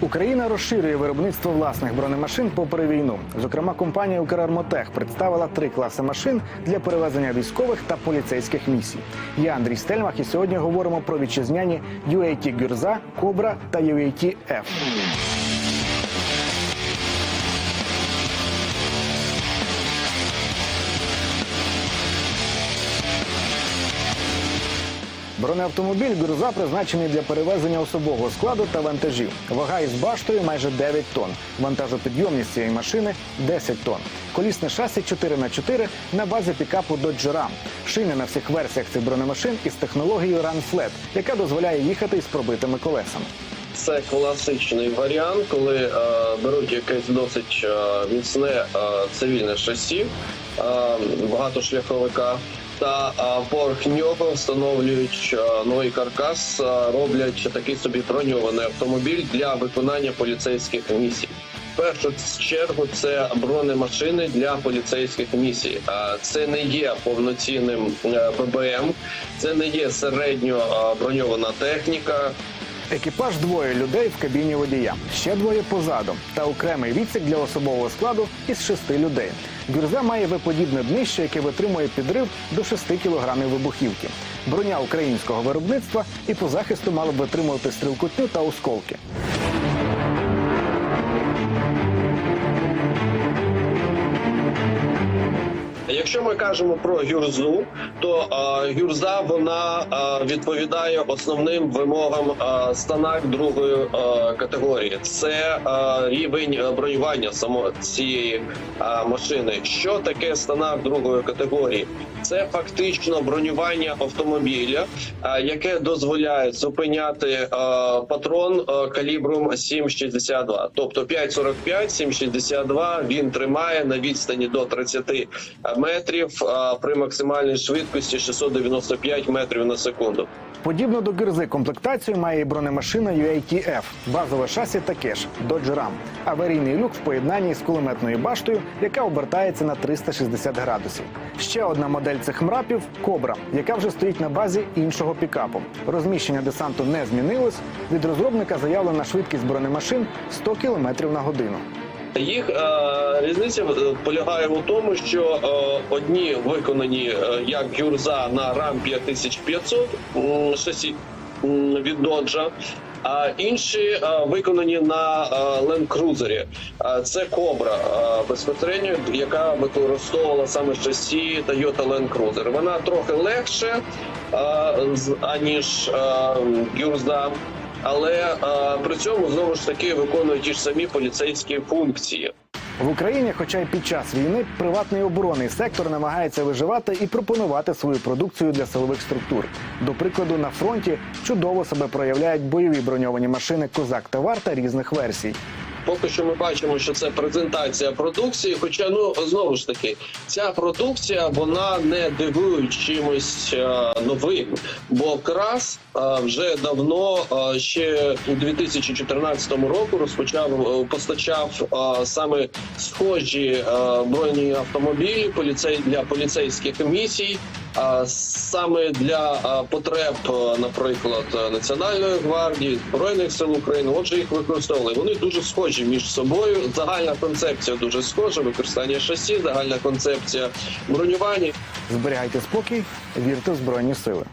Україна розширює виробництво власних бронемашин попри війну. Зокрема, компанія «Укрармотех» представила три класи машин для перевезення військових та поліцейських місій. Я Андрій Стельмах, і сьогодні говоримо про вітчизняні UAT «Гюрза», «Кобра» та UAT «Ф». Бронеавтомобіль «Гюрза» призначений для перевезення особового складу та вантажів. Вага із баштою майже 9 тонн. Вантажопідйомність цієї машини 10 тонн. Колісне шасі 4х4 на базі пікапу Dodge Ram. Шини на всіх версіях цих бронемашин із технологією Run Flat, яка дозволяє їхати із пробитими колесами. Це класичний варіант, коли е, беруть якесь досить е, міцне е, цивільне шасі е, багатошляховика. Та поверх нього встановлюють новий каркас, роблять такий собі броньований автомобіль для виконання поліцейських місій. В першу чергу це бронемашини для поліцейських місій. Це не є повноцінним е, ББМ, це не є середньо броньована техніка. Екіпаж двоє людей в кабіні водія, ще двоє позаду та окремий відсік для особового складу із шести людей. Гюрза має виподібне днище, яке витримує підрив до 6 кілограмів вибухівки. Броня українського виробництва і по захисту мала б витримувати стрілкотню та осколки. Якщо ми кажемо про гюрзу, то е, гюрза вона е, відповідає основним вимогам е, станак другої е, категорії. Це е, рівень бронювання само цієї е, машини. Що таке станак другої категорії? Це фактично бронювання автомобіля, е, яке дозволяє зупиняти е, патрон е, калібром 7,62. Тобто 5,45, 7,62 він тримає на відстані до 30 метрів е, при максимальній швидкості 695 метрів на секунду. Подібно до гірзи комплектацію має і бронемашина UAT-F. Базове шасі таке ж Dodge Ram. Аварійний люк в поєднанні з кулеметною баштою, яка обертається на 360 градусів. Ще одна модель цих мрапів Кобра, яка вже стоїть на базі іншого пікапу. Розміщення десанту не змінилось. Від розробника заявлена швидкість бронемашин 100 км на годину. Їх е, різниця е, полягає у тому, що е, одні виконані як гюрза на RAM 5500 м, шасі від Dodge, а інші виконані на. Е, Це е, безпосередньо, яка використовувала саме шасі Toyota Land Cruiser. Вона трохи легше аніж гюрза. Але а, при цьому знову ж таки виконують ті ж самі поліцейські функції. В Україні, хоча й під час війни, приватний оборонний сектор намагається виживати і пропонувати свою продукцію для силових структур. До прикладу, на фронті чудово себе проявляють бойові броньовані машини Козак та Варта різних версій. Поки що ми бачимо, що це презентація продукції. Хоча ну знову ж таки, ця продукція вона не дивує чимось е, новим, бо крас е, вже давно е, ще у 2014 року розпочав постачав саме схожі броньовані автомобілі поліцей для поліцейських місій. Саме для потреб, наприклад, Національної гвардії, збройних сил України, отже, їх використовували. Вони дуже схожі між собою. Загальна концепція дуже схожа. Використання шасі, загальна концепція бронювання. Зберігайте спокій, вірте в збройні сили.